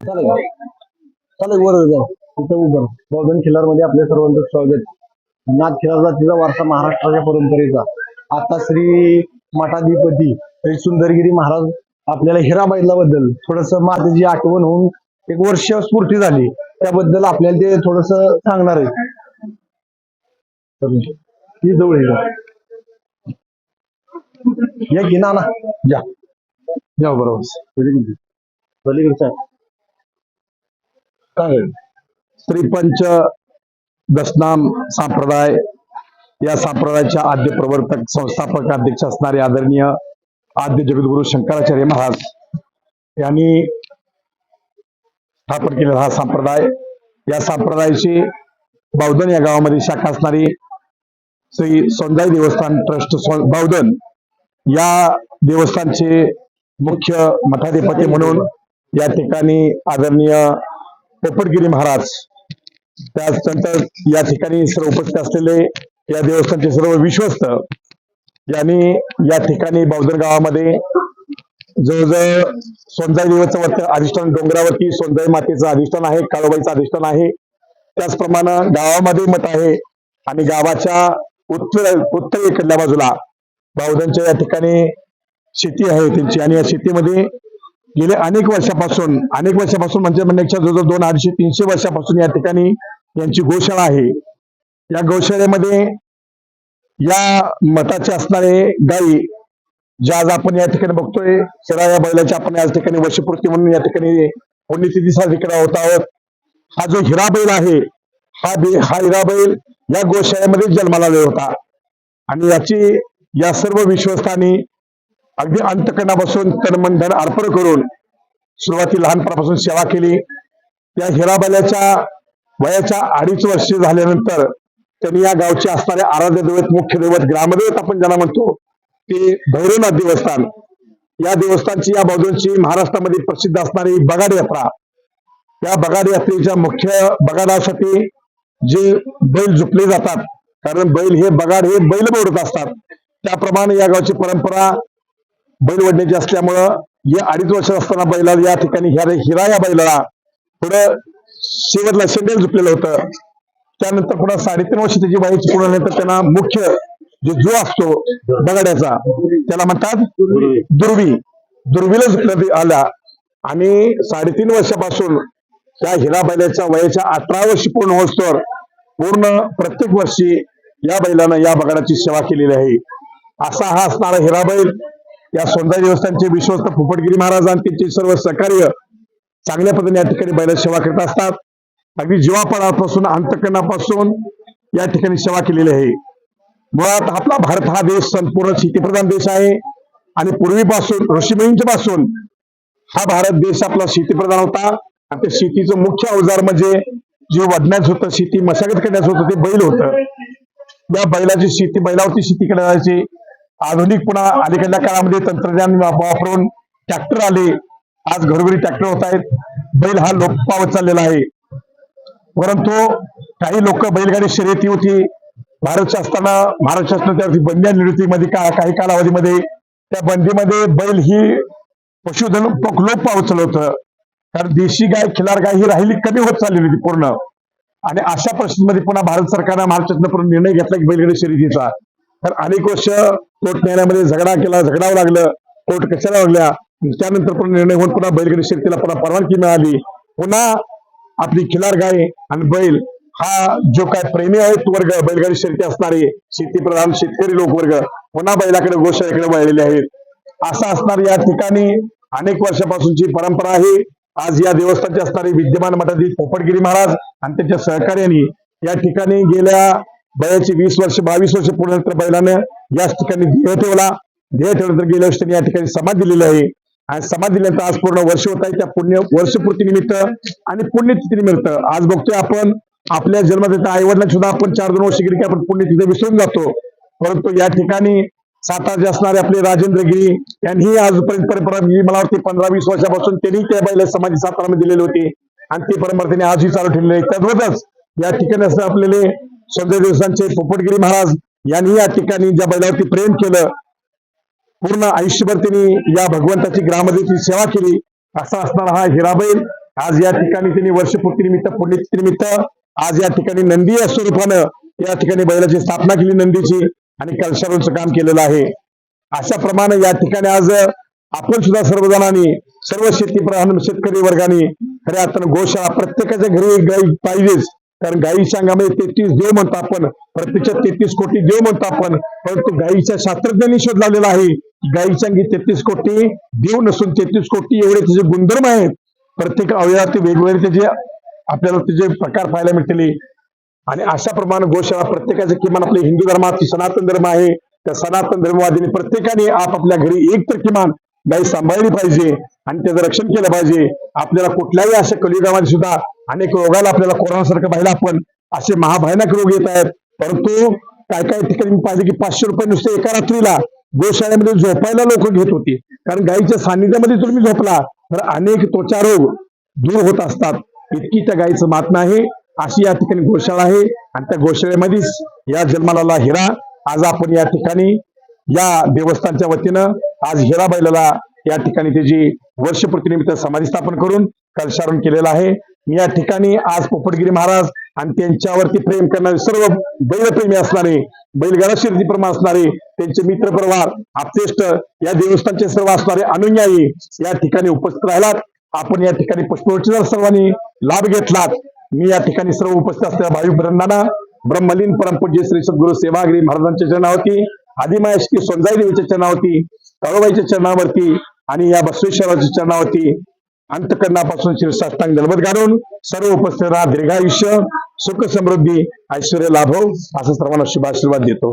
चालेल. चालेल वर तिथं उभं बौद्धन खिलारमध्ये आपल्या सर्वांचं स्वागत. नाथ खिलार जातीचा वारसा महाराष्ट्राच्या परंपरेचा. आता श्री मठाधिपती श्री सुंदरगिरी महाराज आपल्याला हिराबाईलाबद्दल थोडस मातेची आठवण होऊन एक वर्ष स्फूर्ती झाली. त्याबद्दल आपल्याला ते थोडस सांगणार आहे ती जवळ ये या ना ना. या बरोबर. साहेब श्रीपंच त्रिपंच दशनाम संप्रदाय या संप्रदायाच्या आद्य प्रवर्तक संस्थापक अध्यक्ष असणारे आदरणीय आद्य जगद्गुरु शंकराचार्य महाराज यांनी स्थापन केलेला हा संप्रदाय. या संप्रदायाची बावधन या गावामध्ये शाखा असणारी श्री सोंदाई देवस्थान ट्रस्ट सो- बावधन या देवस्थानचे मुख्य मठाधिपती म्हणून या ठिकाणी आदरणीय पोपटगिरी महाराज. त्यानंतर या ठिकाणी सर्व उपस्थित असलेले या देवस्थानचे सर्व विश्वस्त यांनी या ठिकाणी बौद्धन गावामध्ये जवळजवळ सोनजाई देवाचं वरती अधिष्ठान डोंगरावरती सोनजाई मातेचं अधिष्ठान आहे काळोबाईचं अधिष्ठान आहे. त्याचप्रमाणे गावामध्ये मठ आहे आणि गावाच्या उत्तर उत्तरेकडल्या बाजूला बौद्धांच्या या ठिकाणी शेती आहे त्यांची. आणि या शेतीमध्ये गेले अनेक वर्षापासून अनेक वर्षापासून म्हणजे म्हणण्याच्या जवळजवळ दोन अडीचशे तीनशे वर्षापासून या ठिकाणी यांची गोशाळा आहे. या गोशाळेमध्ये या मताचे असणारे गायी ज्या आज आपण या ठिकाणी बघतोय सरा या बैलाची आपण या ठिकाणी वर्षपूर्ती म्हणून या ठिकाणी पुण्यतिथी साजरी करा होत आहोत. हा जो हिरा बैल आहे हा बे हा हिरा बैल या गोशाळेमध्ये जन्माला होता. आणि याची या सर्व विश्वस्थानी अगदी अंतकणापासून तन मन अर्पण करून सुरुवाती लहानपणापासून सेवा केली. त्या हिराबाल्याच्या वयाच्या अडीच वर्ष झाल्यानंतर त्यांनी या गावचे असणारे आराध्य दैवत मुख्य दैवत ग्रामदैवत आपण ज्यांना म्हणतो ते भैरवनाथ देवस्थान. या देवस्थानची या बाजूंची महाराष्ट्रामध्ये प्रसिद्ध असणारी बगाड यात्रा. या बगाड यात्रेच्या मुख्य बगाडासाठी जे बैल झुपले जातात कारण बैल हे बगाड हे बैल मोडत असतात. त्याप्रमाणे या गावची परंपरा बैल वडण्याची असल्यामुळं या अडीच वर्ष असताना बैलाला या ठिकाणी ह्या हिरा या बैलाला पुढं शेवटला शेंडेल झुपलेलं होतं. त्यानंतर पुन्हा साडेतीन वर्ष त्याची बाई पूर्ण त्यांना मुख्य जो जो असतो दगड्याचा त्याला म्हणतात दुर्वी. दुर्वीला झुपण्यात आला. आणि साडेतीन वर्षापासून त्या हिरा बैलाच्या वयाच्या अठरा वर्ष पूर्ण होस्तोवर पूर्ण प्रत्येक वर्षी या बैलानं या बगडाची सेवा केलेली आहे. असा हा असणारा हिरा बैल या सोनदा देवस्थानचे विश्वस्त फुफटगिरी महाराज आणि त्यांचे सर्व सहकार्य चांगल्या पद्धतीने या ठिकाणी बैल सेवा करत असतात. अगदी जीवापणापासून अंतकरणापासून या ठिकाणी सेवा केलेली आहे. मुळात आपला भारत हा देश संपूर्ण शेतीप्रधान देश आहे. आणि पूर्वीपासून ऋषीमुनींच्या पासून हा भारत देश आपला शेतीप्रधान होता. आणि त्या शेतीचं मुख्य अवजार म्हणजे जे वडण्याचं होतं शेती मशागत करण्याचं होतं ते बैल होतं. या बैलाची शेती बैलावरती शेती करण्याची आधुनिक पुन्हा अलीकडल्या काळामध्ये तंत्रज्ञान वाप- वापरून ट्रॅक्टर आले. आज घरोघरी ट्रॅक्टर होत आहेत. बैल हा लोप पावत चाललेला आहे. परंतु काही लोक बैलगाडी शर्यती होती. भारत शासनानं महाराष्ट्र शासनानं त्यावरती बंदी आणली होती मध्ये का काही कालावधीमध्ये त्या बंदीमध्ये बैल ही पशुधन लोप पावत चाललं होतं. कारण देशी गाय खिलार गाय ही राहिली कमी होत चाललेली होती पूर्ण. आणि अशा परिस्थितीमध्ये पुन्हा भारत सरकारनं महाराष्ट्रातनं पूर्ण निर्णय घेतला की बैलगाडी शर्यतीचा. तर अनेक वर्ष कोर्ट न्यायालयामध्ये झगडा केला झगडावं लागलं. कोर्ट कशाला लागल्या? त्यानंतर पुन्हा निर्णय होऊन पुन्हा बैलगाडी शर्तीला पुन्हा परवानगी मिळाली. पुन्हा आपली खिलार गाय आणि बैल हा जो काय प्रेमी आहेत वर्ग बैलगाडी शर्ती असणारे शेतीप्रधान शेतकरी लोक वर्ग पुन्हा बैलाकडे गोशाळेकडे वळलेले आहेत. असं असणार या ठिकाणी अनेक वर्षापासूनची परंपरा आहे. आज या देवस्थानचे असणारे विद्यमान मठाधीश पोपटगिरी महाराज आणि त्यांच्या सहकार्याने या ठिकाणी गेल्या बैलाची वीस वर्ष बावीस वर्ष पूर्णंतर बैलानं याच ठिकाणी ध्येय ठेवला. ध्येय ठेवल्यानंतर गेल्या वर्षी त्यांनी या ठिकाणी समाज दिलेली आहे. आणि समाज दिल्यानंतर आज पूर्ण वर्ष होत आहे. त्या पुण्य वर्षपूर्तीनिमित्त आणि पुण्यतिथीनिमित्त आज बघतोय आपण आपल्या जन्मदात्या आई वडिलांना सुद्धा आपण चार दोन वर्ष गेली की आपण पुण्यतिथी विसरून जातो. परंतु या ठिकाणी सातारचे असणारे आपले राजेंद्र गिरी यांनी आजपर्यंत परंपरा मला वाटते पंधरा वीस वर्षापासून त्यांनी त्या बैल समाधी सातारामध्ये दिलेली होती. आणि ती परंपरा त्यांनी आजही चालू ठेवलेली आहे. त्याबरोबरच या ठिकाणी असं आपलेले संजय दिवसांचे पोपटगिरी महाराज यांनी या ठिकाणी ज्या बैलावरती प्रेम केलं पूर्ण आयुष्यभर त्यांनी या भगवंताची ग्रामदेवची सेवा केली असा असणारा हा हिराबैल आज या ठिकाणी त्यांनी वर्षपूर्ती निमित्त पुण्यतिथी निमित्त आज या ठिकाणी नंदी या स्वरूपानं या ठिकाणी बैलाची स्थापना केली नंदीची आणि कलशारूंचं काम केलेलं आहे. अशा प्रमाणे या ठिकाणी आज आपण सुद्धा सर्वजणांनी सर्व शेती प्रधान शेतकरी वर्गाने खऱ्या अर्थानं गोशाळा प्रत्येकाच्या घरी एक गाई पाहिजेच कारण गाईच्या अंगामध्ये तेहतीस देव म्हणतो आपण. प्रत्यक्षात तेहतीस कोटी देव म्हणतो आपण. परंतु गाईच्या शास्त्रज्ञांनी शोध लावलेला आहे की गाईच्या अंगी तेहतीस कोटी देव नसून तेहतीस कोटी एवढे त्याचे गुणधर्म आहेत. प्रत्येक अवयवात वेगवेगळे त्याचे आपल्याला त्याचे प्रकार पाहायला मिळतील. आणि अशा प्रमाणे गोशाळा प्रत्येकाचे किमान आपले हिंदू धर्माची सनातन धर्म आहे. त्या सनातन धर्मवादीने प्रत्येकाने आपापल्या घरी एक तर किमान गाई सांभाळली पाहिजे आणि त्याचं रक्षण केलं पाहिजे. आपल्याला कुठल्याही अशा कलियुगामध्ये सुद्धा अनेक रोगाला आपल्याला कोरोनासारखं पाहिलं आपण. असे महाभयानक रोग येत आहेत. परंतु काय काय ठिकाणी मी पाहिजे की पाचशे रुपये नुसते एका रात्रीला गोशाळेमध्ये झोपायला लोक घेत होती. कारण गाईच्या सान्निध्यामध्ये तुम्ही झोपला तर अनेक त्वचा रोग दूर होत असतात. इतकी त्या गायीचं महात्मा आहे अशी या ठिकाणी गोशाळा आहे. आणि त्या गोशाळेमध्येच या जन्माला हिरा. आज आपण या ठिकाणी या देवस्थानच्या वतीनं आज हिरा बैलाला या ठिकाणी त्याची वर्षपूर्तीनिमित्त समाधी स्थापन करून कलशारण केलेलं आहे. मी या ठिकाणी आज पोपटगिरी महाराज आणि त्यांच्यावरती प्रेम करणारे सर्व बैलप्रेमी असणारे बैलगाडा शिर्दीप्रमा असणारे त्यांचे मित्र परिवार आपतेष्ट या देवस्थानचे सर्व असणारे अनुयायी या ठिकाणी उपस्थित राहिलात. आपण या ठिकाणी पुष्पवृष्टीचा सर्वांनी लाभ घेतलात मी या ठिकाणी सर्व उपस्थित असलेल्या भाविक वृंदांना ब्रह्मलीन परमपूज्य श्री सद्गुरु सेवागिरी महाराजांच्या चरणावरती आदिमाय श्री सोनजाई देवीच्या चरणावरती काळोबाईच्या चरणावरती आणि या बसवेश्वराच्या चरणावरती अंतकरणापासून शिरसाष्टांग दलबत घालून सर्व उपस्थितांना दीर्घायुष्य सुख समृद्धी ऐश्वर लाभो असं सर्वांना शुभाशीर्वाद देतो.